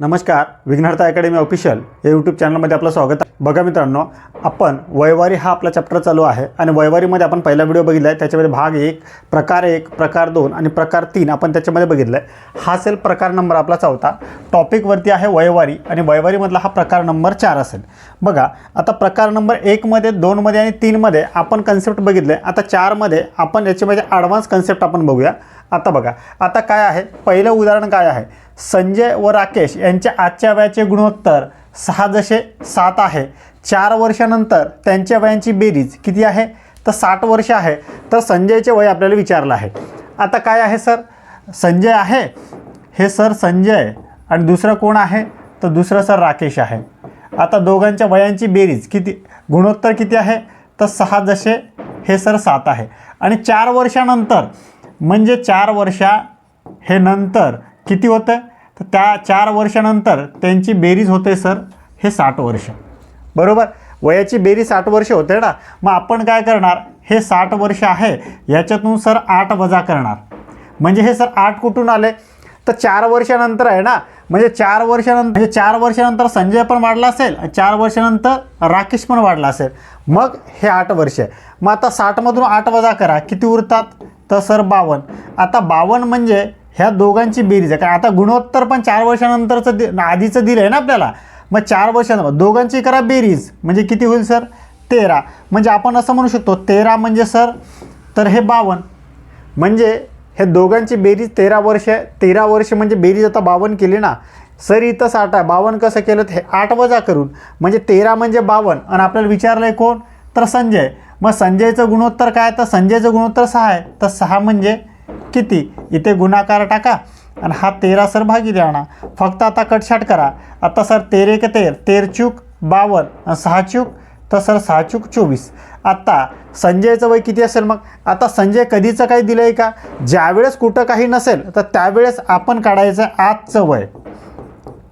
नमस्कार Vighnarth academy official या YouTube चॅनलमध्ये आपलं स्वागत आहे. बघा मित्रांनो आपण वयवारी हा आपला चॅप्टर चालू आहे आणि वयवारीमध्ये आपण पहिला व्हिडिओ बघितला आहे त्याच्यामध्ये भाग एक प्रकार एक प्रकार दोन आणि प्रकार तीन आपण त्याच्यामध्ये बघितला आहे हा असेल प्रकार नंबर आपला चौथा. टॉपिकवरती आहे वयवारी आणि वयवारीमधला हा प्रकार नंबर चार असेल. बघा आता प्रकार नंबर एकमध्ये दोनमध्ये आणि तीनमध्ये आपण कन्सेप्ट बघितले आता चारमध्ये आपण याच्यामध्ये ॲडव्हान्स कन्सेप्ट आपण बघूया. आता बघा आता काय आहे? पहिलं उदाहरण काय आहे? संजय व राकेश यांच्या आजच्या वयाचे गुणोत्तर सहा जसे सात आहे. चार वर्षानंतर त्यांच्या वयांची बेरीज किती आहे? तर साठ वर्ष आहे. तर संजयचे वय आपल्याला विचारलं आहे. आता काय आहे सर? संजय आहे? हे सर संजय आणि दुसरं कोण आहे? तर दुसरं सर राकेश आहे. आता दोघांच्या वयांची बेरीज किती गुणोत्तर किती आहे? तर सहा जसे हे सर सात आहे. आणि चार वर्षानंतर म्हणजे चार वर्षा हे नंतर किती होतं? तर त्या चार वर्षानंतर त्यांची बेरीज होते सर हे साठ वर्ष. बरोबर? वयाची बेरीज साठ वर्ष होते ना? मग आपण काय करणार? हे साठ वर्ष आहे याच्यातून सर आठ वजा करणार. म्हणजे हे सर आठ कुठून आले? तर चार वर्षानंतर आहे ना? म्हणजे चार वर्षानंतर म्हणजे चार वर्षानंतर संजय पण वाढला असेल चार वर्षानंतर राकेश पण वाढला असेल. मग हे आठ वर्ष आहे. मग आता साठमधून आठ वजा करा. किती उरतात? तर सर बावन्न. आता बावन्न म्हणजे ह्या दोघांची बेरीज आहे. कारण आता गुणोत्तर पण चार वर्षानंतरचं दि आधीचं दिलं आहे ना आपल्याला. मग चार वर्षानंतर दोघांची करा बेरीज. म्हणजे किती होईल सर? तेरा. म्हणजे आपण असं म्हणू शकतो तेरा म्हणजे सर तर हे बावन्न म्हणजे हे दोघांची बेरीज तेरा वर्ष आहे. तेरा वर्ष म्हणजे बेरीज आता बावन्न केली ना. सर इथं साठ आहे. बावन्न कसं केलं? हे आठ वजा करून. म्हणजे तेरा म्हणजे बावन्न आणि आपल्याला विचारलं आहे कोण? तर संजय. मग संजयचं गुणोत्तर काय? तर संजयचं गुणोत्तर सहा आहे. तर सहा म्हणजे किती? इथे गुणाकार टाका. आणि हा तेरा सर भागिले आणा फक्त आता कटछाट करा. आता सर तेरे के तेर. तेर चूक बावन्न आणि सहा चूक तर सर सहा चूक चोवीस. आत्ता संजयचं वय किती असेल मग? आता संजय कधीचं काही दिलं आहे का? ज्यावेळेस कुठं काही नसेल तर त्यावेळेस आपण काढायचं आजचं वय.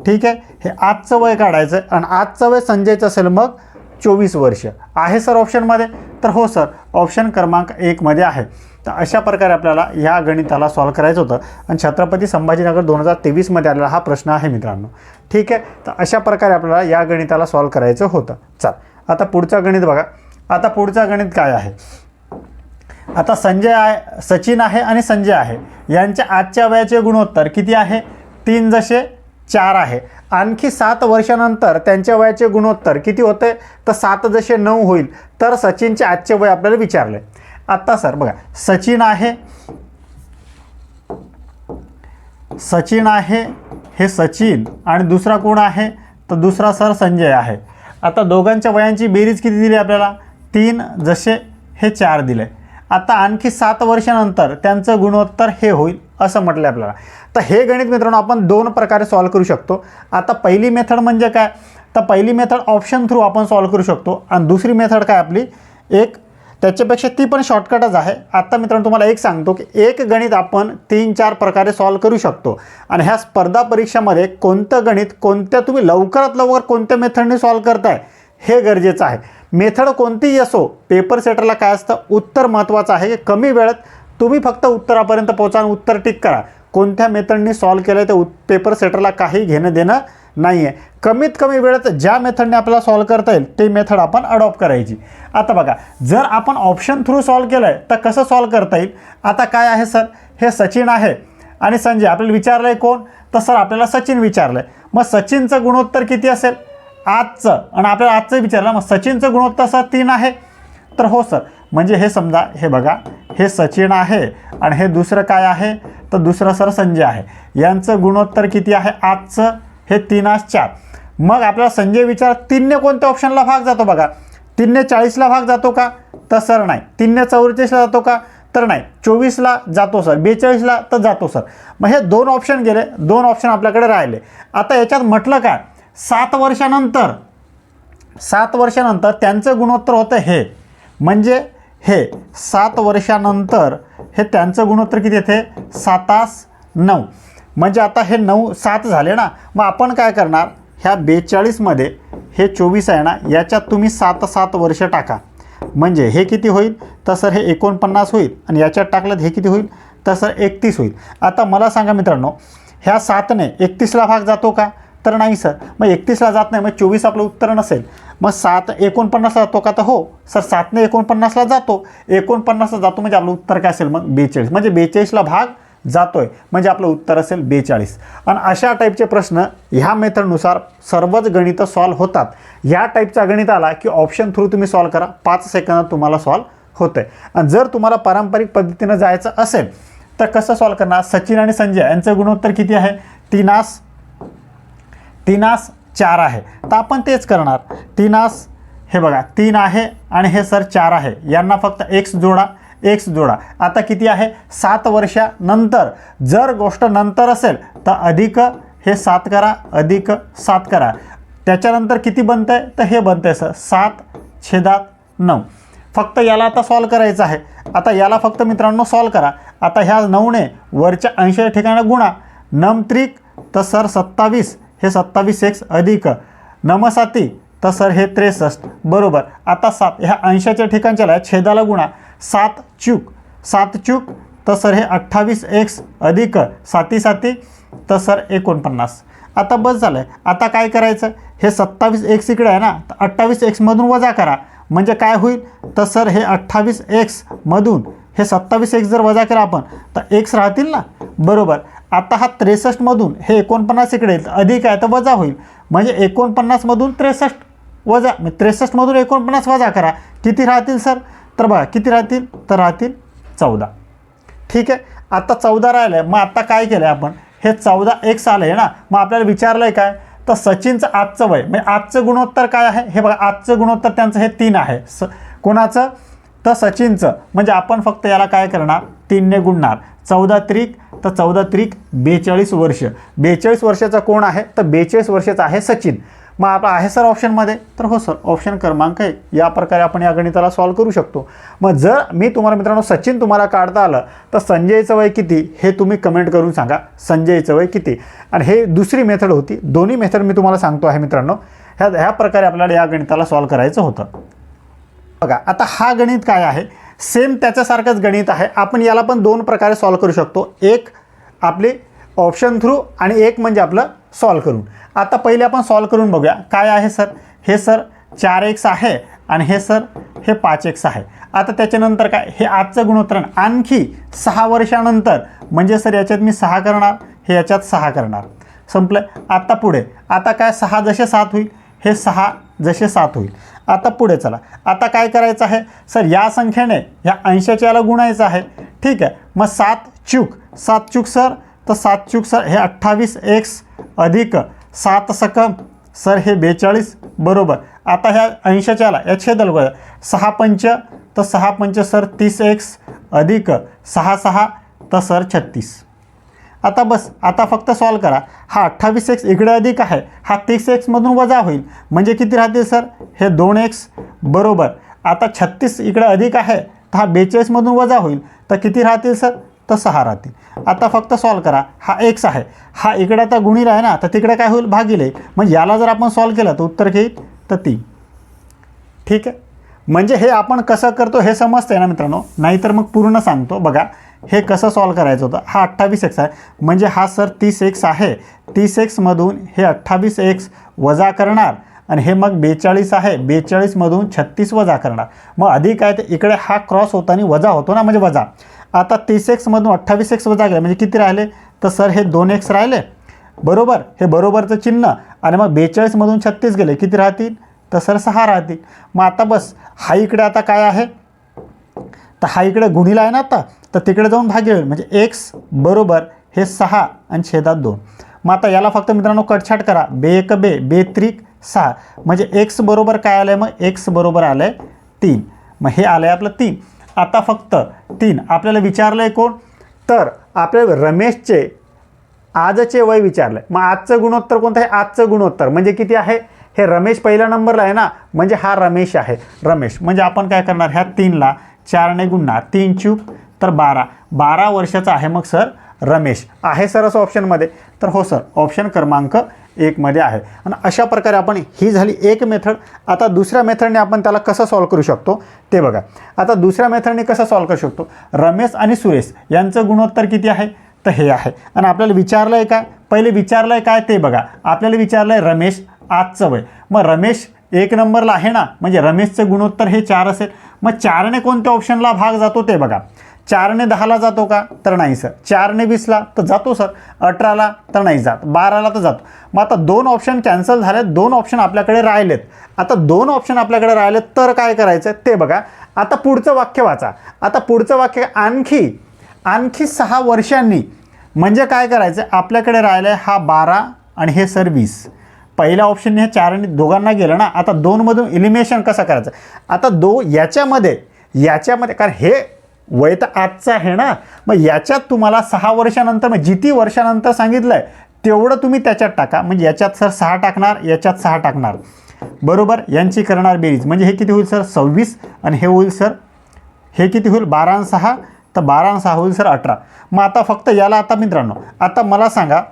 ठीक आहे? हे आजचं वय काढायचं. आणि आजचं वय संजयचं असेल मग चोवीस वर्ष. आहे सर ऑप्शनमध्ये तर हो सर ऑप्शन क्रमांक एकमध्ये आहे. तर अशा प्रकारे आपल्याला या गणिताला सॉल्व करायचं होतं. आणि छत्रपती संभाजीनगर दोन हजार तेवीसमध्ये आलेला हा प्रश्न आहे मित्रांनो. ठीक आहे? तर अशा प्रकारे आपल्याला या गणिताला सॉल्व करायचं होतं. चल आता पुढचा गणित बघा. आता पुढचा गणित काय आहे? आता संजय आहे सचिन आहे आणि संजय आहे. यांच्या आजच्या वयाचे गुणोत्तर किती आहे? तीन जसे चार आहे. आणखी सात वर्षानंतर त्यांच्या वयाचे गुणोत्तर किती होते? तर सात जसे नऊ होईल. तर सचिनचे आजचे वय आपल्याला विचारले. आत्ता सर बघा सचिन आहे. सचिन आहे हे सचिन. आणि दुसरा कोण आहे? तर दुसरा सर संजय आहे. आता दोघांच्या वयांची बेरीज किती दिली आपल्याला? तीन जसे हे चार दिले. आता आणखी सात वर्षानंतर त्यांचं गुणोत्तर हे होईल असं म्हटलं आपल्याला. तर हे गणित मित्रांनो आपण दोन प्रकारे सॉल्व करू शकतो. आता पहिली मेथड म्हणजे काय? तर पहिली मेथड ऑप्शन थ्रू आपण सॉल्व करू शकतो. आणि दुसरी मेथड काय आपली? एक त्याच्यापेक्षा ती पण शॉर्टकटच आहे. आत्ता मित्रांनो तुम्हाला एक सांगतो की एक गणित आपण तीन चार प्रकारे सॉल्व करू शकतो. आणि ह्या स्पर्धा परीक्षामध्ये कोणतं गणित कोणत्या तुम्ही लवकरात लवकर कोणत्या मेथडने सॉल्व करताय हे गरजेचं आहे. मेथड कोणतीही असो पेपर सेटरला काय असतं उत्तर महत्त्वाचं आहे. कमी वेळेत तुम्ही फक्त उत्तरापर्यंत पोहोचा आणि उत्तर टिक करा. कोणत्या मेथडनी सॉल्व केलं आहे ते उत् पेपर सेटरला काही घेणं देणं नाही आहे कमीत कमी वेळेत ज्या मेथडने आपल्याला सॉल्व करता येईल ते मेथड आपण अडॉप्ट करायची. आता बघा जर आपण ऑप्शन थ्रू सॉल्व केलं आहे तर कसं सॉल्व करता येईल? आता काय आहे सर हे सचिन आहे. आणि संजय आपल्याला विचारलं आहे कोण? तर सर आपल्याला सचिन विचारलं आहे मग सचिनचं गुणोत्तर किती असेल? आजचं. आणि आपल्याला आजचं विचारलं मग सचिनचं गुणोत्तर सर तीन आहे. तर हो सर म्हणजे हे समजा हे बघा हे सचिन आहे. आणि हे दुसरं काय आहे? तर दुसरं सर संजय आहे. यांचं गुणोत्तर किती आहे? आजचं. हे तीन आज चार मग आपल्याला संजय विचार तीनने कोणत्या ऑप्शनला भाग जातो बघा? तीनने चाळीसला भाग जातो का? तर सर नाही. तीनने चौवेचाळीसला जातो का? तर नाही. चोवीसला जातो सर. बेचाळीसला तर जातो सर. मग हे दोन ऑप्शन गेले. दोन ऑप्शन आपल्याकडे राहिले. आता याच्यात म्हटलं काय सात वर्षानंतर सात वर्षानंतर त्यांचं गुणोत्तर होतं हे. म्हणजे हे सात वर्षानंतर हे त्यांचं गुणोत्तर किती येते? सातास नऊ. म्हणजे आता हे नऊ सात झाले ना मग आपण काय करणार? ह्या बेचाळीसमध्ये हे चोवीस आहे ना याच्यात तुम्ही सात सात वर्ष टाका. म्हणजे हे किती होईल? तर सर हे एकोणपन्नास होईल आणि याच्यात टाकलं तर हे किती होईल? तर सर एकतीस होईल. आता मला सांगा मित्रांनो ह्या सातने एकतीसला भाग जातो का? तर नाही सर. मग एकतीसला जात नाही मग चोवीस आपलं उत्तर नसेल. मग सात एकोणपन्नासला जातो का? तर हो. सर सातने एकोणपन्नासला जातो. एकोणपन्नासला जातो म्हणजे आपलं उत्तर काय असेल मग? बेचाळीस. म्हणजे बेचाळीसला भाग जातो आहे म्हणजे आपलं उत्तर असेल बेचाळीस. आणि अशा टाईपचे प्रश्न ह्या मेथडनुसार सर्वच गणितं सॉल्व होतात. ह्या टाईपचा गणित आला की ऑप्शन थ्रू तुम्ही सॉल्व करा. पाच सेकंदात तुम्हाला सॉल्व होतं आहे आणि जर तुम्हाला पारंपरिक पद्धतीनं जायचं असेल तर कसं सॉल्व करणार? सचिन आणि संजय यांचं गुणोत्तर किती आहे? तीनास तीनास चार आहे. तर आपण तेच करणार. तीनास हे बघा तीन आहे आणि हे सर चार आहे. यांना फक्त एक्स जोडा. एक्स जोडा. आता किती आहे? सात वर्षानंतर. जर गोष्ट नंतर असेल तर अधिक हे सात करा अधिक सात करा. त्याच्यानंतर किती बनतं आहे तर हे बनतं आहे सर सात छेदात नऊ. फक्त याला आता सॉल्व करायचं आहे. आता याला फक्त मित्रांनो सॉल्व करा. आता ह्या नऊने वरच्या ऐंशी ठिकाणी गुणा. नम त्रिक तर सर सत्तावीस. हे सत्तावीस एक्स अधिक. नमसाती तर सर हे त्रेसष्ट. बरोबर. आता सात ह्या ऐंशाच्या ठिकाणच्याला छेदाला गुणा. सात चूक. सात चूक तर सर हे अठ्ठावीस एक्स अधिक साती साती तर सर एकोणपन्नास. आता बस झालं आहे आता काय करायचं? हे सत्तावीस एक्स इकडे आहे ना तर अठ्ठावीस एक्समधून वजा करा. म्हणजे काय होईल? तर सर हे अठ्ठावीस एक्समधून हे सत्तावीस एक्स जर वजा केला आपण तर एक्स राहतील ना? बरोबर. आता हा त्रेसष्टमधून हे एकोणपन्नास इकडे येईल तर अधिक आहे तर वजा होईल. म्हणजे एकोणपन्नासमधून त्रेसष्ट वजा म्हणजे त्रेसष्टमधून एकोणपन्नास वजा करा. किती राहतील सर? तर बघा किती राहतील? तर राहतील चौदा. ठीक आहे? आता चौदा राहिलं आहे मग आता काय केलं आहे आपण? हे चौदा एक्स आलं आहे ना? मग आपल्याला विचारलं आहे काय? तर सचिनचं आजचं वय. म्हणजे आजचं गुणोत्तर काय आहे? हे बघा आजचं गुणोत्तर त्यांचं हे तीन आहे. स कोणाचं? तर सचिनचं. म्हणजे आपण फक्त याला काय करणार? तीनने गुणणार. चौदा त्रिक तर चौदा त्रिक बेचाळीस वर्ष. बेचाळीस वर्षाचा कोण आहे? तर बेचाळीस वर्षाचा आहे सचिन. मग आपला आहे सर ऑप्शनमध्ये? तर हो सर ऑप्शन क्रमांक एक. या प्रकारे आपण या गणिताला सॉल्व करू शकतो. मग जर मी तुम्हाला मित्रांनो सचिन तुम्हाला काढता आलं तर संजयचं वय किती? हे तुम्ही कमेंट करून सांगा. संजयचं वय किती? आणि हे दुसरी मेथड होती. दोन्ही मेथड मी तुम्हाला सांगतो आहे मित्रांनो. ह्या ह्या प्रकारे आपल्याला या गणिताला सॉल्व करायचं होतं. बघा आता हा गणित काय आहे? सेम त्याच्यासारखंच गणित आहे. आपण याला पण दोन प्रकारे सॉल्व करू शकतो. एक आपली ऑप्शन थ्रू आणि एक म्हणजे आपलं सॉल्व करून. आता पहिले आपण सॉल्व करून बघूया. काय आहे सर हे सर चार एक्स आहे आणि हे सर हे पाच एक्स आहे. आता त्याच्यानंतर काय? हे आजचं गुणोत्तरण आणखी सहा वर्षानंतर म्हणजे सर याच्यात मी सहा करणार हे याच्यात सहा करणार. संपलं आत्ता पुढे. आता काय? सहा जसे सात होईल हे सहा जसे सात होईल. आता पुढे चला. आता काय करायचं आहे? सर या संख्येने ह्या अंशाच्या याला गुणायचं आहे. ठीक आहे. मग सात चूक. सात चूक सर तर सात चूक सर हे अठ्ठावीस एक्स अधिक सात सकम. सर हे बेचाळीस. बरोबर. आता ह्या अंशाच्याला या छेदल बघा सहा पंच तर सहा पंच सर तीस एक्स अधिक सहा सहा तर सर छत्तीस. आता बस आता फक्त सॉल्व करा. हा अठ्ठावीस एक्स इकडे अधिक आहे. हा तीस एक्समधून वजा होईल. म्हणजे किती राहतील सर? हे दोन एक्स. बरोबर. आता छत्तीस इकडे अधिक आहे. तर हा बेचाळीसमधून वजा होईल. तर किती राहतील सर? तर सहा राहतील. आता फक्त सॉल्व करा. हा एक्स आहे. हा इकडे आता गुणीर आहे ना तर तिकडे काय होईल? भागिले मग याला जर आपण सॉल्व केलं तर उत्तर घेईल तर तीन. ठीक आहे? म्हणजे हे आपण कसं करतो हे समजतंय ना मित्रांनो? नाहीतर मग पूर्ण सांगतो. बघा हे कसं सॉल्व करायचं होतं? हा अठ्ठावीस एक्स आहे. म्हणजे हा सर तीस एक्स आहे. तीस एक्समधून हे अठ्ठावीस एक्स वजा करणार. आणि हे मग बेचाळीस आहे. बेचाळीसमधून छत्तीस वजा करणार. मग अधिक आहे तर इकडे हा क्रॉस होताना वजा होतो ना म्हणजे वजा. आता तीस एक्समधून अठ्ठावीस एक्स वजा केलं म्हणजे किती राहिले? तर सर हे दोन एक्स राहिले. बरोबर? हे बरोबरचं चिन्ह. आणि मग बेचाळीसमधून छत्तीस गेले किती राहतील? तर सर सहा राहतील. मग आता बस हा इकडे आता काय आहे? तर हा इकडे गुणीला आहे ना आता तर तिकडे जाऊन भागी होईल म्हणजे एक्स बरोबर हे सहा आणि छेदात दोन. मग आता याला फक्त मित्रांनो कटछाट करा. बे एक बे बे त्रिक सहा. म्हणजे एक्स बरोबर काय आलं आहे मग एक्स बरोबर आलं आहे तीन. मग हे आलं आहे आपलं तीन. आता फक्त तीन. आपल्याला विचारलं आहे कोण? तर आपल्या रमेशचे आजचे वय विचारलं आहे मग आजचं गुणोत्तर कोणतं आहे? आजचं गुणोत्तर. म्हणजे किती आहे? हे रमेश पहिल्या नंबरला आहे ना? म्हणजे हा रमेश आहे. रमेश. म्हणजे आपण काय करणार? ह्या तीनला चारने गुणणार तीन चूक तर बारा. बारा वर्षाचा आहे मग सर रमेश. आहे सर असं ऑप्शनमध्ये तर हो सर ऑप्शन क्रमांक एकमध्ये आहे. आणि अशा प्रकारे आपण ही झाली एक मेथड. आता दुसऱ्या मेथडने आपण त्याला कसं सॉल्व करू शकतो? ते बघा. आता दुसऱ्या मेथडने कसं सॉल्व करू शकतो? रमेश आणि सुरेश यांचं गुणोत्तर किती आहे? तर हे आहे. आणि आपल्याला विचारलं आहे काय? पहिले विचारलं आहे काय ते बघा. आपल्याला विचारलं आहे रमेश आजचं वय. मग रमेश एक नंबरला आहे ना? म्हणजे रमेशचं गुणोत्तर हे चार असेल. मग चारने कोणत्या ऑप्शनला भाग जातो ते बघा. चारने दहाला जातो का? तर नाही सर. चारने वीसला तर जातो सर. अठराला तर नाही जात. बाराला तर जातो. मग आता दोन ऑप्शन कॅन्सल झाले दोन ऑप्शन आपल्याकडे राहिलेत. आता दोन ऑप्शन आपल्याकडे राहिलेत तर काय करायचं ते बघा. आता पुढचं वाक्य वाचा. आता पुढचं वाक्य आणखी आणखी सहा वर्षांनी म्हणजे काय करायचं आपल्याकडे राहिलं आहे हा बारा आणि हे सर वीस. पहिल्या ऑप्शनने हे चारने दोघांना गेलं ना? आता दोनमधून इलिमिनेशन कसं करायचं? आता दो याच्यामध्ये याच्यामध्ये कारण हे वय तर आजचं आहे ना. मग याच्यात तुम्हाला सहा वर्षानंतर मग जिती वर्षानंतर सांगितलं आहे तेवढं तुम्ही त्याच्यात टाका. म्हणजे याच्यात सर सहा टाकणार याच्यात सहा टाकणार. बरोबर? यांची करणार बेरीज. म्हणजे हे किती होईल सर? सव्वीस. आणि हे होईल सर? हे किती होईल? बारा सहा. तर बारा सहा होईल सर अठरा. मग आता फक्त याला आता मित्रांनो आता मला सांगा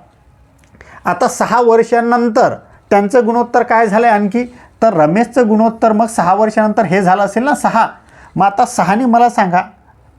आता सहा वर्षांनंतर त्यांचं गुणोत्तर काय झालं आहे आणखी? तर रमेशचं गुणोत्तर मग सहा वर्षानंतर हे झालं असेल ना सहा. मग आता सहाने मला सांगा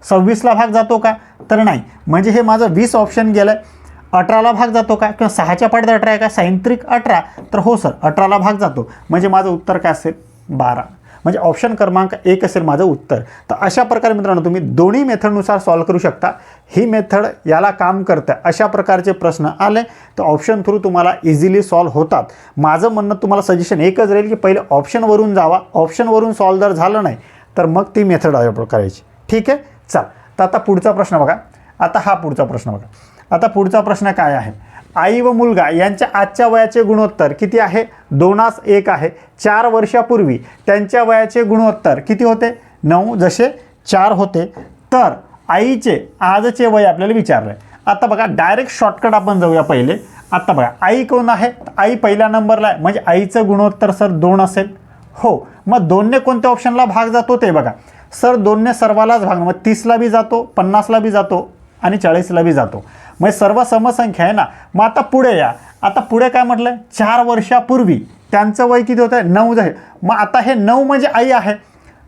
सव्वीसला भाग जातो का? तर नाही. म्हणजे हे माझं वीस ऑप्शन गेलं आहे अठराला भाग जातो का? किंवा सहाच्या पाड्यात अठरा आहे का? सायंत्रिक अठरा. तर हो सर अठराला भाग जातो. म्हणजे माझं उत्तर काय असेल? बारा. म्हणजे ऑप्शन क्रमांक एक असेल माझं उत्तर. तर अशा प्रकारे मित्रांनो तुम्ही दोन्ही मेथडनुसार सॉल्व करू शकता. ही मेथड याला काम करतं. अशा प्रकारचे प्रश्न आले. तर ऑप्शन थ्रू तुम्हाला इझिली सॉल्व होतात. माझं म्हणणं तुम्हाला सजेशन एकच राहील की पहिले ऑप्शनवरून जावा. ऑप्शनवरून सॉल्व जर झालं नाही तर मग ती मेथड करायची ठीक आहे? चल तर आता पुढचा प्रश्न बघा. आता हा पुढचा प्रश्न बघा. आता पुढचा प्रश्न काय आहे? आई व मुलगा यांच्या आजच्या वयाचे गुणोत्तर किती आहे? दोनास एक आहे. चार वर्षापूर्वी त्यांच्या वयाचे गुणोत्तर किती होते? नऊ जसे चार होते. तर आईचे आजचे वय आपल्याला विचारलं आहे आता बघा डायरेक्ट शॉर्टकट आपण जाऊया पहिले. आता बघा आई कोण आहे? आई पहिल्या नंबरला आहे. म्हणजे आईचं गुणोत्तर सर दोन असेल. हो मग दोनने कोणत्या ऑप्शनला भाग जातो ते बघा. सर दोनने सर्वालाच भाग मग तीसला बी जातो पन्नासला बी जातो आणि चाळीसला बी जातो. मग सर्व समसंख्या आहे ना मग आता पुढे या. आता पुढे काय म्हटलं आहे चार वर्षापूर्वी त्यांचं वय किती होतं? नऊ आहे मग आता हे नऊ म्हणजे आई आहे.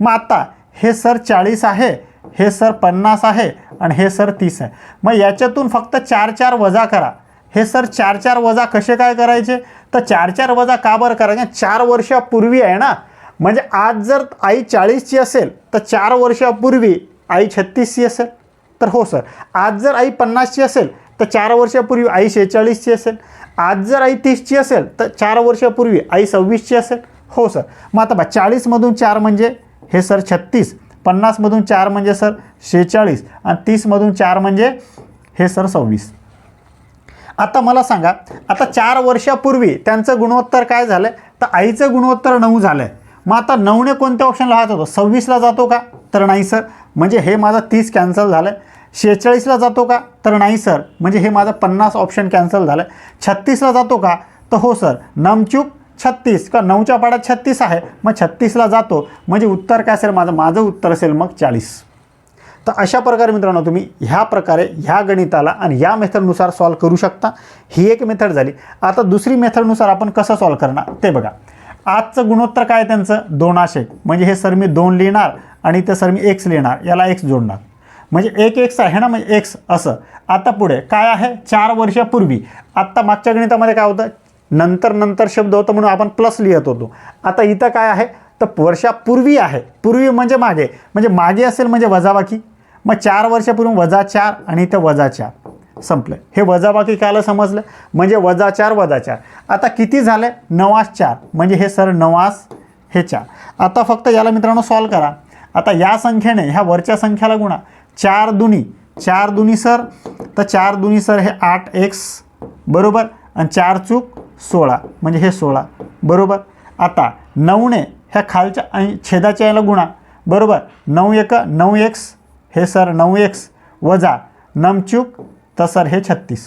मग आता हे सर चाळीस आहे हे सर पन्नास आहे आणि हे सर तीस आहे. मग याच्यातून फक्त चार चार वजा करा. हे सर चार चार वजा कसे काय करायचे? तर चार चार वजा का बरं करायचे? चार वर्षापूर्वी आहे ना म्हणजे आज जर आई चाळीसची असेल तर चार वर्षापूर्वी आई छत्तीसची असेल. तर हो सर आज जर आई पन्नासची असेल तर चार वर्षापूर्वी आई शेहेचाळीसची असेल. आज जर आई तीसची असेल तर चार वर्षापूर्वी आई सव्वीसची असेल. हो सर मग आता बा चाळीसमधून चार म्हणजे हे सर छत्तीस पन्नासमधून चार म्हणजे सर शेहेचाळीस आणि तीसमधून चार म्हणजे हे सर सव्वीस. आता मला सांगा आता चार वर्षापूर्वी त्यांचं गुणोत्तर काय झालं तर आईचं गुणोत्तर नऊ झालं आहे मग आता नऊने कोणत्या ऑप्शनला हात होतो सव्वीसला जातो का? तर नाही सर म्हणजे हे माझं तीस कॅन्सल झालं आहे शेहेचाळीसला जातो का? तर नाही सर म्हणजे हे माझं पन्नास ऑप्शन कॅन्सल झालं आहे छत्तीसला जातो का? तर हो सर नमचूक छत्तीस. का नऊच्या पाड्यात छत्तीस आहे? मग छत्तीसला जातो. म्हणजे उत्तर काय असेल? माझं माझं उत्तर असेल मग चाळीस. तर अशा प्रकारे मित्रांनो तुम्ही ह्या प्रकारे ह्या गणिताला आणि या मेथडनुसार सॉल्व करू शकता. ही एक मेथड झाली. आता दुसरी मेथडनुसार आपण कसं सॉल्व करणार? ते बघा. आजचं गुणोत्तर काय त्यांचं? दोनाशे म्हणजे हे सर मी दोन लिहिणार आणि ते सर मी एक्स लिहिणार. याला एक्स जोडणार. म्हणजे एक एक्स आहे ना म्हणजे एक्स असं. आता पुढे काय आहे? चार वर्षापूर्वी आत्ता मागच्या गणितामध्ये काय होतं? नंतर नंतर शब्द होतं म्हणून आपण प्लस लिहित होतो. आता इथं काय आहे? तर वर्षापूर्वी आहे. पूर्वी म्हणजे मागे. म्हणजे मागे असेल म्हणजे वजाबाकी. मग चार वर्षापूर्वी वजा चार आणि इथं वजा चार. संपलं. हे वजाबाकी कायला समजलं? म्हणजे वजा चार वजा चार. आता किती झालं नवास चार. म्हणजे हे सर नवास हे चार. आता फक्त याला मित्रांनो सॉल्व करा. आता या संख्येने ह्या वरच्या संख्याला गुणा. चार दुनी. चार दुनी सर. तर चार दुनी सर हे आठ एक्स बरोबर? आणि चार चूक सोळा. म्हणजे हे सोळा. बरोबर? आता नऊने ह्या खालच्या आणि छेदाच्या याला गुणा. बरोबर? नऊ एक नऊ एक्स हे सर नऊ एक्स वजा नमचूक तर सर हे छत्तीस.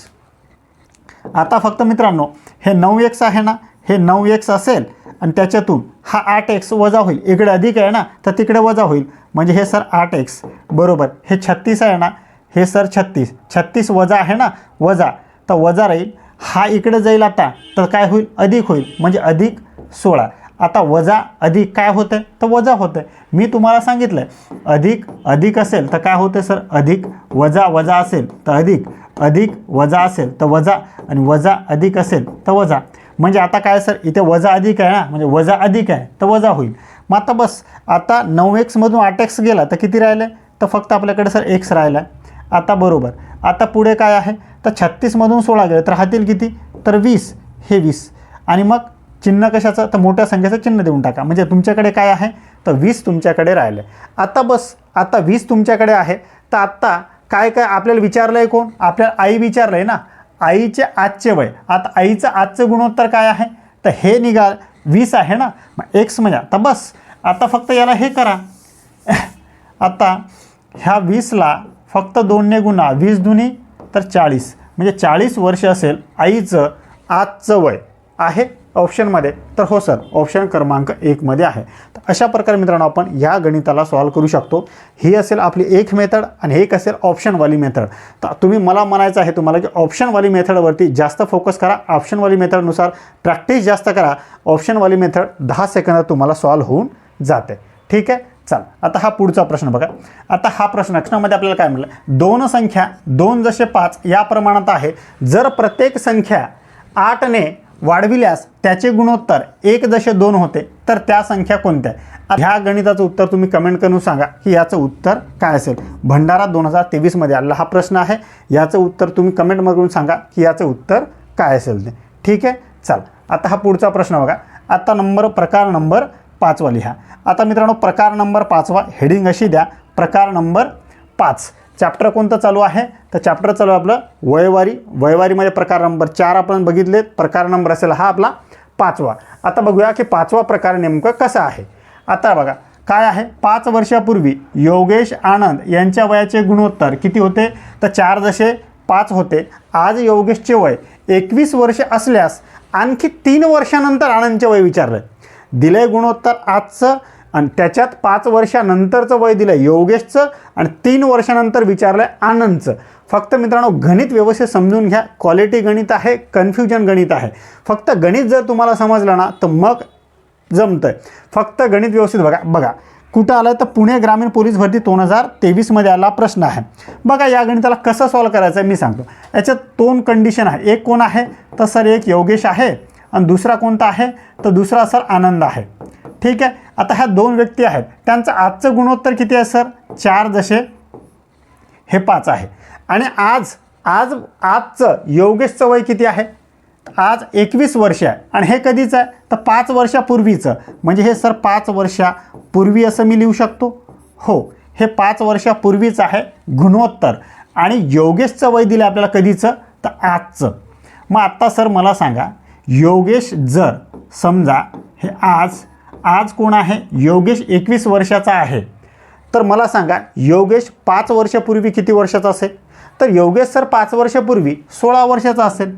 आता फक्त मित्रांनो हे नऊ एक्स आहे ना हे नऊ एक्स असेल आणि त्याच्यातून हा आठ एक्स वजा होईल. इकडे अधिक आहे ना तर तिकडे वजा होईल. म्हणजे हे सर आठ एक्स बरोबर. हे छत्तीस आहे ना हे सर छत्तीस. छत्तीस वजा आहे ना वजा. तर वजा राहील. हा इकडे जाईल आता तर काय होईल? अधिक होईल. म्हणजे अधिक सोळा. आता वजा अधिक काय होतं तर वजा होतं मी तुम्हाला सांगितलं अधिक अधिक असेल तर काय होतं सर? अधिक वजा वजा असेल तर अधिक अधिक वजा असेल तर वजा आणि वजा अधिक असेल तर वजा. म्हणजे आता काय सर? इथे वजा अधिक आहे ना? म्हणजे वजा अधिक आहे तर वजा होईल. मग आता बस आता नऊ एक्समधून आठ एक्स गेला तर किती राहिलं तर फक्त आपल्याकडे सर एक्स राहिला आहे आता बरोबर. आता पुढे काय आहे? तर छत्तीसमधून सोळा गेलं तर हातील किती? तर वीस. हे वीस. आणि मग चिन्ह कशाचं? तर मोठ्या संख्येचं चिन्ह देऊन टाका. म्हणजे तुमच्याकडे काय आहे? तर वीस तुमच्याकडे राहिलं. आता बस आता वीस तुमच्याकडे आहे. तर आत्ता काय काय आपल्याला विचारलं आहे कोण? आपल्याला आई विचारलं आहे ना? आईचे आजचे वय. आता आईचं आजचं गुणोत्तर काय आहे? तर हे निघा वीस आहे ना? मग एक्स म्हणजे आता बस आता फक्त याला हे करा. आता ह्या वीसला फक्त दोनने गुणा. वीस दुनी तर चाळीस. म्हणजे चाळीस वर्ष असेल आईचं आजचं वय. आहे? ऑप्शनमध्ये तर हो सर ऑप्शन क्रमांक एकमध्ये आहे. तर अशा प्रकारे मित्रांनो आपण या गणिताला सॉल्व करू शकतो. ही असेल आपली एक मेथड आणि एक असेल ऑप्शनवाली मेथड तर तुम्ही मला म्हणायचं आहे तुम्हाला की ऑप्शनवाली मेथडवरती जास्त फोकस करा. ऑप्शनवाली मेथडनुसार प्रॅक्टिस जास्त करा. ऑप्शनवाली मेथड दहा सेकंदात तुम्हाला सॉल्व होऊन जाते. ठीक आहे? चाल. आता हा पुढचा प्रश्न बघा. आता हा प्रश्न प्रश्नामध्ये आपल्याला काय म्हटलं दोन संख्या दोन जसे पाच या प्रमाणात आहे. जर प्रत्येक संख्या आठने वाढविल्यास त्याचे गुणोत्तर एक दशे दोन होते. तर त्या संख्या कोणत्या? ह्या गणिताचं उत्तर तुम्ही कमेंट करून सांगा की याचं उत्तर काय असेल? भंडारा दोन हजार तेवीसमध्ये आलेला हा प्रश्न आहे. याचं उत्तर तुम्ही कमेंट करून सांगा की याचं उत्तर काय असेल ते. ठीक आहे? चल. आता हा पुढचा प्रश्न बघा. आता नंबर प्रकार नंबर पाचवा लिहा आता मित्रांनो प्रकार नंबर पाचवा हेडिंग अशी द्या. प्रकार नंबर पाच. चॅप्टर कोणतं चालू आहे? तर चॅप्टर चालू आहे आपलं वयवारी. वयवारीमध्ये प्रकार नंबर चार आपण बघितले. प्रकार नंबर असेल हा आपला पाचवा. आता बघूया की पाचवा प्रकार नेमकं कसा आहे? आता बघा काय आहे? पाच वर्षापूर्वी योगेश आनंद यांच्या वयाचे गुणोत्तर किती होते? तर चार जसे पाच होते. आज योगेशचे वय एकवीस वर्ष असल्यास आणखी तीन वर्षानंतर आनंदचे वय विचारलं. दिलंय गुणोत्तर आजचं आणि त्याच्यात पाच वर्षानंतरचं वय दिलं योगेशचं आणि तीन वर्षानंतर विचारलं आहे आनंदचं. फक्त मित्रांनो गणित व्यवस्थित समजून घ्या. क्वालिटी गणित आहे कन्फ्युजन गणित आहे. फक्त गणित जर तुम्हाला समजलं ना तर मग जमतं आहे फक्त गणित व्यवस्थित बघा. बघा कुठं आलं तर पुणे ग्रामीण पोलीस भरती दोन हजार तेवीसमध्ये आला प्रश्न आहे. बघा या गणिताला कसं सॉल्व करायचं आहे मी सांगतो. याच्यात दोन कंडिशन आहे. एक कोण आहे? तर सर एक योगेश आहे. आणि दुसरा कोणता आहे? तर दुसरा सर आनंद आहे. ठीक आहे. आता ह्या दोन व्यक्ती आहेत. त्यांचं आजचं गुणोत्तर किती आहे सर? चार जसे हे पाच आहे. आणि आज आज आजचं योगेशचं वय किती आहे? आज एकवीस वर्ष आहे. आणि हे कधीचं आहे? तर पाच वर्षापूर्वीचं. म्हणजे हे सर पाच वर्षापूर्वी असं मी लिहू शकतो? हो. हे पाच वर्षापूर्वीचं आहे गुणोत्तर. आणि योगेशचं वय दिलं आपल्याला कधीचं? तर आजचं. मग आत्ता सर मला सांगा. योगेश जर समजा हे आज आज कोण आहे? योगेश एकवीस वर्षाचा आहे. तर मला सांगा योगेश पाच वर्षापूर्वी किती वर्षाचा असेल? तर योगेश सर पाच वर्षापूर्वी सोळा वर्षाचा असेल.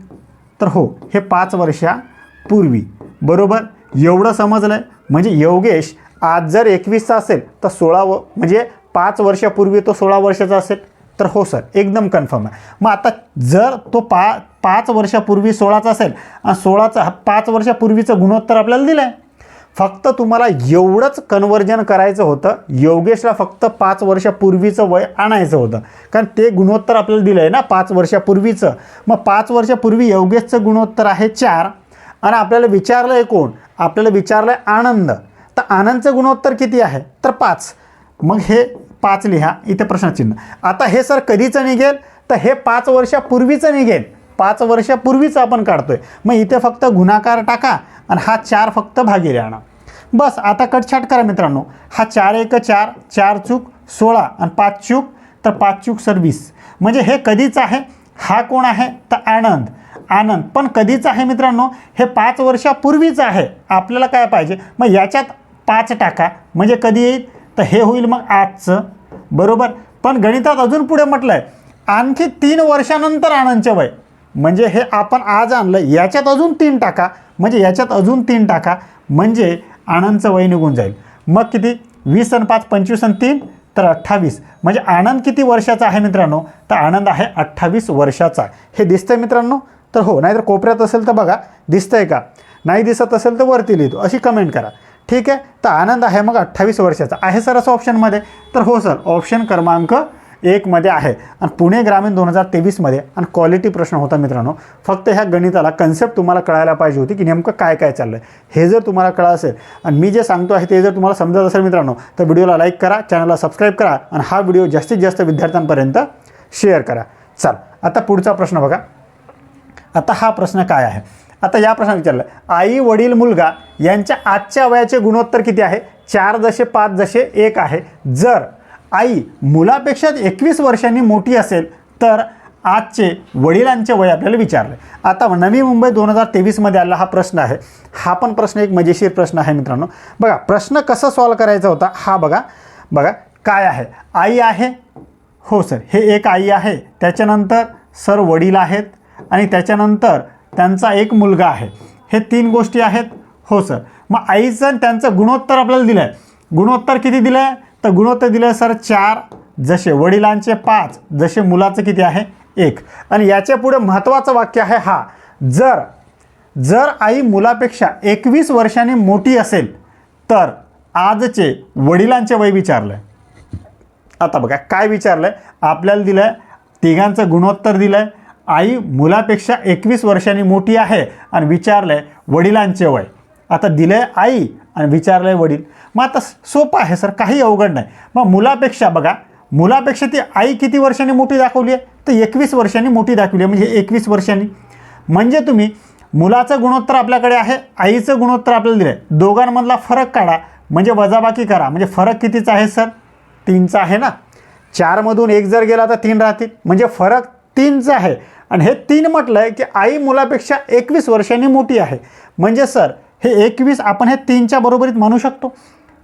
तर हो हे पाच वर्षापूर्वी. बरोबर? एवढं समजलं आहे म्हणजे योगेश आज जर एकवीसचा असेल तर सोळा व म्हणजे पाच वर्षापूर्वी तो सोळा वर्षाचा असेल. तर हो सर एकदम कन्फर्म आहे. मग आता जर तो पा पाच वर्षापूर्वी सोळाचा असेल आणि सोळाचा पाच वर्षापूर्वीचं गुणोत्तर आपल्याला दिलं आहे फक्त तुम्हाला एवढंच कन्वर्जन करायचं होतं. योगेशला फक्त पाच वर्षापूर्वीचं वय आणायचं होतं. कारण ते गुणोत्तर आपल्याला दिलं आहे ना पाच वर्षापूर्वीचं. मग पाच वर्षापूर्वी योगेशचं गुणोत्तर आहे चार. आणि आपल्याला विचारलं आहे कोण? आपल्याला विचारलं आहे आनंद. तर आनंदचं गुणोत्तर किती आहे? तर पाच. मग हे पाच लिहा. इथे प्रश्नचिन्ह. आता हे सर कधीचं निघेल? तर हे पाच वर्षापूर्वीचं निघेल. पाच वर्षापूर्वीच आपण काढतोय. मग इथे फक्त गुणाकार टाका आणि हा चार फक्त भागीले आणा बस आता कटछाट करा मित्रांनो. हा चार एक चार चार चूक सोळा आणि पाच चूक तर पाच चूक सर वीस. म्हणजे हे कधीच आहे? हा कोण आहे? तर आनंद. आनंद. पण कधीच आहे मित्रांनो? हे पाच वर्षापूर्वीच आहे. आपल्याला काय पाहिजे? मग याच्यात पाच टाका. म्हणजे कधी येईल? तर हे होईल मग आजचं. बरोबर? पण गणितात अजून पुढे म्हटलं आहे आणखी तीन वर्षानंतर आनंदचे वय. म्हणजे हे आपण आज आणलं याच्यात अजून तीन टाका. म्हणजे याच्यात अजून तीन टाका. म्हणजे आनंदचं वय निघून जाईल. मग किती? वीस आणि पाच पंचवीस आणि तीन तर अठ्ठावीस. म्हणजे आनंद किती वर्षाचा आहे मित्रांनो? तर आनंद आहे अठ्ठावीस वर्षाचा. हे दिसतंय मित्रांनो? तर हो नाहीतर कोपऱ्यात असेल तर बघा दिसतंय का? नाही दिसत असेल तर वरती लिहितो. अशी कमेंट करा. ठीक आहे? तर आनंद आहे मग अठ्ठावीस वर्षाचा. आहे सर असं ऑप्शनमध्ये तर हो सर ऑप्शन क्रमांक एकमध्ये आहे. आणि पुणे ग्रामीण दोन हजार तेवीसमध्ये आणि क्वालिटी प्रश्न होता मित्रांनो फक्त ह्या गणिताला कन्सेप्ट तुम्हाला कळायला पाहिजे होती की नेमकं काय काय चाललं आहे हे जर तुम्हाला कळलं असेल आणि मी जे सांगतो आहे ते जर तुम्हाला समजत असेल मित्रांनो तर व्हिडिओला लाईक करा चॅनलला सबस्क्राईब करा आणि हा व्हिडिओ जास्तीत जास्त विद्यार्थ्यांपर्यंत शेअर करा. चल आता पुढचा प्रश्न बघा. आता हा प्रश्न काय आहे? आता या प्रश्नात विचारलं आई वडील मुलगा यांच्या आजच्या वयाचे गुणोत्तर किती आहे? चार जसे पाच जसे एक आहे. जर आई मुलापेक्षा एकवीस वर्षांनी मोठी असेल तर आजचे वडिलांचे वय आपल्याला विचारले. आता नवी मुंबई दोन हजार तेवीसमध्ये आला हा प्रश्न आहे. हा पण प्रश्न एक मजेशीर प्रश्न आहे मित्रांनो. बघा प्रश्न कसा सॉल्व करायचा होता? हा बघा बघा काय आहे? आई आहे? हो सर हे एक आई आहे. त्याच्यानंतर सर वडील आहेत आणि त्याच्यानंतर त्यांचा एक मुलगा आहे. हे तीन गोष्टी आहेत. हो सर. मग आईचं त्यांचं गुणोत्तर आपल्याला दिलं आहे गुणोत्तर किती दिलं आहे तर गुणोत्तर दिलं आहे सर चार जसे वडिलांचे पाच जसे मुलाचं किती आहे? एक. आणि याच्यापुढे महत्त्वाचं वाक्य आहे हा. जर जर आई मुलापेक्षा एकवीस वर्षांनी मोठी असेल तर आजचे वडिलांचे वय विचारलं आहे आता बघा काय विचारलं आहे आपल्याला दिलं आहे तिघांचं गुणोत्तर दिलं आहे आई मुलापेक्षा एकवीस वर्षांनी मोठी आहे आणि विचारलं आहे वडिलांचे वय. आता दिलं आहे आई आणि विचारलं आहे वडील मग आता सोपं आहे सर काही अवघड नाही. मग मुलापेक्षा बघा मुलापेक्षा ती आई किती वर्षांनी मोठी दाखवली आहे? तर एकवीस वर्षांनी मोठी दाखवली आहे म्हणजे एकवीस वर्षांनी. म्हणजे तुम्ही मुलाचं गुणोत्तर आपल्याकडे आहे आईचं गुणोत्तर आपल्याला दिलं आहे दोघांमधला फरक काढा म्हणजे वजाबाकी करा. म्हणजे फरक कितीचा आहे सर? तीनचा आहे ना. चारमधून एक जर गेला तर तीन राहतील. म्हणजे फरक तीनचा आहे. आणि हे तीन म्हटलं आहे की आई मुलापेक्षा एकवीस वर्षांनी मोठी आहे. म्हणजे सर हे एकवीस आपण हे तीनच्या बरोबरीत म्हणू शकतो.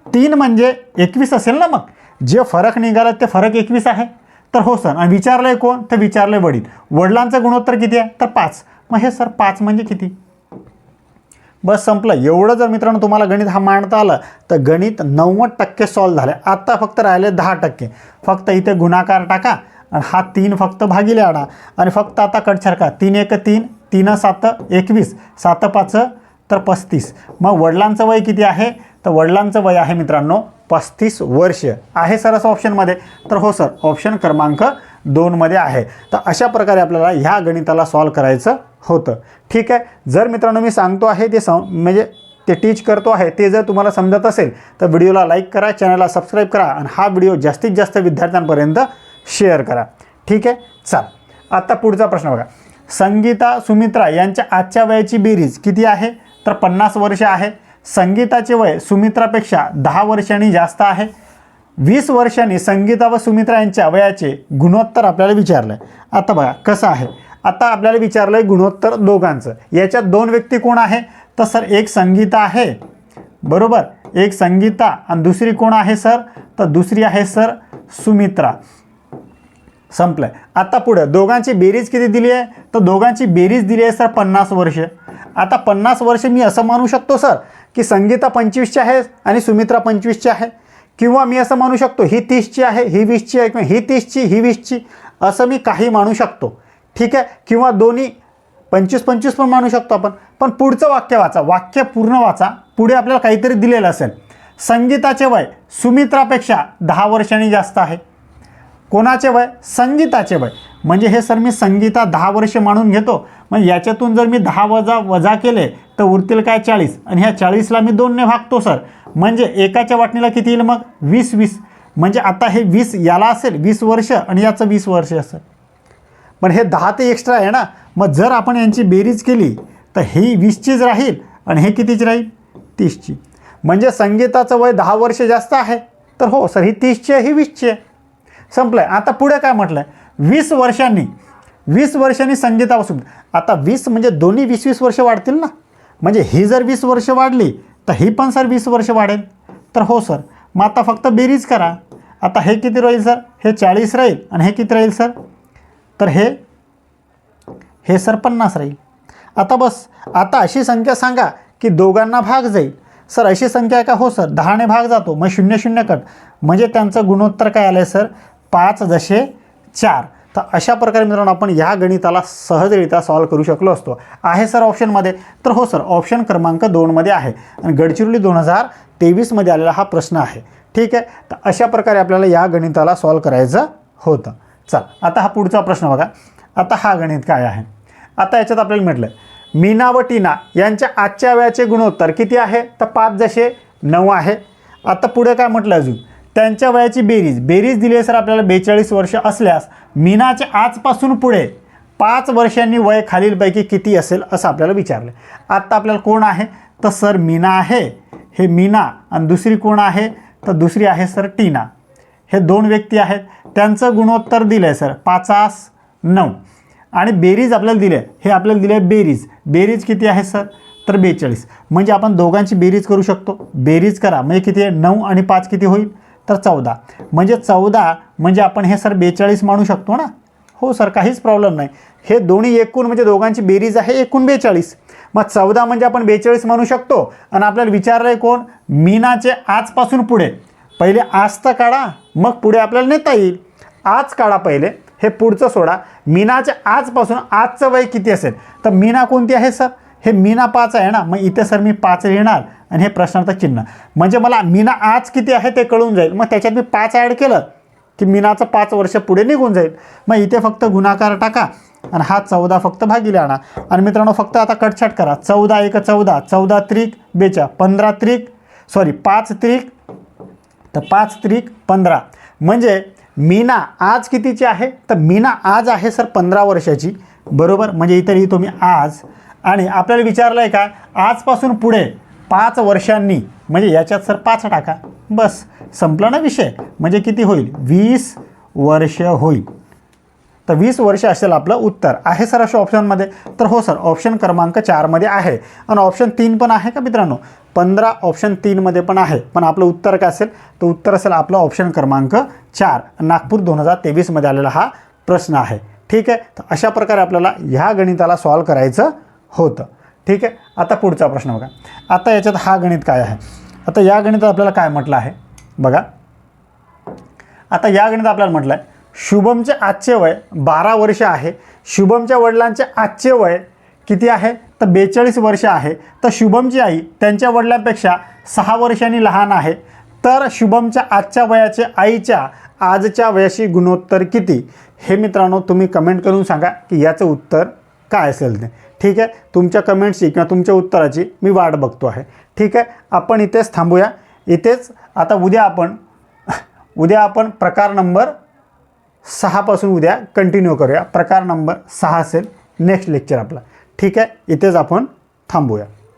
तीन म्हणजे एकवीस असेल ना मग? जे फरक निघाला ते फरक एकवीस आहे. तर हो सर आणि विचारलं आहे कोण? तर विचारलं आहे वडील. वडिलांचं गुणोत्तर किती आहे? तर पाच. मग हे सर पाच म्हणजे किती? बस संपलं. एवढं जर मित्रांनो तुम्हाला गणित हा मांडता आलं तर गणित नव्वद टक्के सॉल्व झाले आत्ता फक्त राहिले दहा टक्के. फक्त इथे गुणाकार टाका आणि हा तीन फक्त भागिले आणा आणि फक्त आता कटछरका तीन एक तीन तीन सात एकवीस. सात पाच तर पस्तीस. मग वडिलांचं वय किती आहे? तर वडिलांचं वय आहे मित्रांनो पस्तीस वर्ष. आहे सर असं ऑप्शनमध्ये तर हो सर ऑप्शन क्रमांक दोनमध्ये आहे. तर अशा प्रकारे आपल्याला ह्या गणिताला सॉल्व करायचं होतं. ठीक आहे? जर मित्रांनो मी सांगतो आहे ते सं म्हणजे ते टीच करतो आहे ते जर तुम्हाला समजत असेल तर व्हिडिओला लाईक करा चॅनलला सबस्क्राईब करा आणि हा व्हिडिओ जास्तीत जास्त विद्यार्थ्यांपर्यंत शेअर करा. ठीक आहे? चाल. आत्ता पुढचा प्रश्न बघा. संगीता सुमित्रा यांच्या आजच्या वयाची बेरीज किती आहे? तर पन्नास वर्ष आहे. संगीताचे वय सुमित्रापेक्षा दहा वर्षांनी जास्त आहे. वीस वर्षांनी संगीता व सुमित्रा यांच्या वयाचे गुणोत्तर आपल्याला विचारलं आहे आता बघा कसं आहे? आता आपल्याला विचारलं आहे गुणोत्तर दोघांचं. याच्यात दोन व्यक्ती कोण आहे? तर सर एक संगीता आहे. बरोबर? एक संगीता आणि दुसरी कोण आहे सर? तर दुसरी आहे सर सुमित्रा. संपलंय. आता पुढं दोघांची बेरीज किती दिली आहे? तर दोघांची बेरीज दिली आहे सर पन्नास वर्ष. आता पन्नास वर्ष मी असं मानू शकतो सर की संगीता पंचवीसची आहे आणि सुमित्रा पंचवीसची आहे. किंवा मी असं मानू शकतो ही तीसची आहे ही वीसची आहे किंवा ही तीसची ही वीसची असं मी काही मानू शकतो. ठीक आहे? किंवा दोन्ही पंचवीस पंचवीस पण मानू शकतो आपण. पण पुढचं वाक्य वाचा. वाक्य पूर्ण वाचा. पुढे आपल्याला काहीतरी दिलेलं असेल. संगीताचे वय सुमित्रापेक्षा दहा वर्षांनी जास्त आहे. कोणाचे वय? संगीताचे वय. म्हणजे हे सर मी संगीता दहा वर्ष मानून घेतो. मग याच्यातून जर मी दहा वजा वजा केले तर उरतील काय चाळीस? आणि ह्या चाळीसला मी दोनने भागतो सर. म्हणजे एकाच्या वाटणीला किती येईल मग? वीस वीस. म्हणजे आता हे वीस याला असेल वीस वर्ष आणि याचं वीस वर्ष असेल पण हे दहा ते एक्स्ट्रा आहे ना? मग जर आपण यांची बेरीज केली तर ही वीसचीच राहील आणि हे कितीची राहील? तीसची. म्हणजे संगीताचं वय दहा वर्ष जास्त आहे. तर हो सर ही तीसची आहे ही वीसची आहे. संपलं आहे आता पुढे काय म्हटलं आहे वीस वर्षांनी वीस वर्षांनी संगीतापासून आता वीस म्हणजे दोन्ही वीस वीस वर्ष वाढतील ना? म्हणजे ही जर वीस वर्ष वाढली तर ही पण सर वीस वर्ष वाढेल. तर हो सर मग आता फक्त बेरीज करा. आता हे किती राहील सर? हे चाळीस राहील आणि हे किती राहील सर? तर हे हे सर पन्नास राहील. आता बस आता अशी संख्या सांगा की दोघांना भाग जाईल. सर अशी संख्या आहे का? हो सर दहाने भाग जातो. मग शून्य शून्य कट. म्हणजे त्यांचं गुणोत्तर काय आलं आहे सर? पाच जसे चार. तर अशा प्रकारे मित्रांनो आपण ह्या गणिताला सहजरित्या सॉल्व करू शकलो असतो. आहे सर ऑप्शनमध्ये तर हो सर ऑप्शन क्रमांक दोनमध्ये आहे. आणि गडचिरोली दोन हजार तेवीसमध्ये आलेला हा प्रश्न आहे. ठीक आहे? तर अशा प्रकारे आपल्याला या गणिताला सॉल्व करायचं होतं. चल आता हा पुढचा प्रश्न बघा. आता हा गणित काय आहे? आता याच्यात आपल्याला म्हटलं मीना व टीना यांच्या आजच्या वयाचे गुणोत्तर किती आहे? तर पाच जसे नऊ आहे. आता पुढे काय म्हटलं अजून? त्यांच्या वयाची बेरीज. बेरीज दिली आहे सर आपल्याला बेचाळीस वर्ष असल्यास. मीनाचे आजपासून पुढे पाच वर्षांनी वय खालीलपैकी किती असेल असं आपल्याला विचारलं. आत्ता आपल्याला कोण आहे? तर सर मीना आहे. हे मीना आणि दुसरी कोण आहे? तर दुसरी आहे सर टीना. हे दोन व्यक्ती आहेत. त्यांचं गुणोत्तर दिलं आहे सर पाचास नऊ. आणि बेरीज आपल्याला दिली आहे हे आपल्याला दिलं आहे बेरीज. बेरीज किती आहे सर? तर बेचाळीस. म्हणजे आपण दोघांची बेरीज करू शकतो. बेरीज करा. म्हणजे किती आहे? नऊ आणि पाच किती होईल? तर चौदा. म्हणजे चौदा म्हणजे आपण हे सर बेचाळीस मानू शकतो ना? हो सर काहीच प्रॉब्लेम नाही. हे दोन्ही एकूण म्हणजे दोघांची बेरीज आहे एकूण बेचाळीस. मग चौदा म्हणजे आपण बेचाळीस म्हणू शकतो. आणि आपल्याला विचारलं आहे कोण? मीनाचे आजपासून पुढे. पहिले आज तर काढा मग पुढे आपल्याला नेता येईल. आज काढा पहिले. हे पुढचं सोडा. मीनाच्या आजपासून आजचं वय किती असेल? तर मीना कोणती आहे सर? हे मीना पाच आहे ना? मग इथे सर मी पाच लिहिणार आणि हे प्रश्नार्थ चिन्ह. म्हणजे मला मीना आज किती आहे ते कळून जाईल. मग त्याच्यात मी पाच ॲड केलं की मीनाचं पाच वर्ष पुढे निघून जाईल. मग इथे फक्त गुणाकार टाका आणि हा चौदा फक्त भागीले आणा. आणि मित्रांनो फक्त आता कटछाट करा. चौदा एक चौदा चौदा त्रिक बेचा पंधरा त्रिक सॉरी पाच त्रिक तर पाच त्रिक पंधरा. म्हणजे मीना आज कितीची आहे? तर मीना आज आहे सर पंधरा वर्षाची. बरोबर? म्हणजे इथे लिहितो मी आज. आणि आपल्याला विचारलं आहे का? आजपासून पुढे. पाच वर्षांनी म्हणजे याच्यात सर पाच टाका. बस संपला ना विषय? म्हणजे किती होईल? वीस वर्ष होईल. तर वीस वर्ष असेल आपलं उत्तर. आहे सर अशा ऑप्शनमध्ये तर हो सर ऑप्शन क्रमांक चारमध्ये आहे. आणि ऑप्शन तीन पण आहे का मित्रांनो? पंधरा ऑप्शन तीनमध्ये पण आहे. पण आपलं उत्तर काय असेल? तर उत्तर असेल आपलं ऑप्शन क्रमांक चार. नागपूर दोन हजार तेवीसमध्ये आलेला हा प्रश्न आहे. ठीक आहे? तर अशा प्रकारे आपल्याला ह्या गणिताला सॉल्व करायचं होतं. ठीक आहे? आता पुढचा प्रश्न बघा. आता याच्यात हा गणित काय आहे? आता या गणितात आपल्याला काय म्हटलं आहे? बघा. आता या गणित आपल्याला म्हटलं आहे शुभमचे आजचे वय बारा वर्ष आहे. शुभमच्या वडिलांचे आजचे वय किती आहे? तर बेचाळीस वर्ष आहे. तर शुभमची आई त्यांच्या वडिलांपेक्षा सहा वर्षांनी लहान आहे. तर शुभमच्या आजच्या वयाचे आईच्या आजच्या वयाशी गुणोत्तर किती? हे मित्रांनो तुम्ही कमेंट करून सांगा की याचं उत्तर काय असेल ते. ठीक आहे? तुमच्या कमेंट्सची किंवा तुमच्या उत्तराची मी वाट बघतो आहे. ठीक आहे? आपण इथेच थांबूया. इथेच आता उद्या आपण उद्या आपण प्रकार नंबर सहापासून उद्या कंटिन्यू करूया. प्रकार नंबर सहा असेल. नेक्स्ट लेक्चर आपला. ठीक आहे? इथेच आपण थांबूया.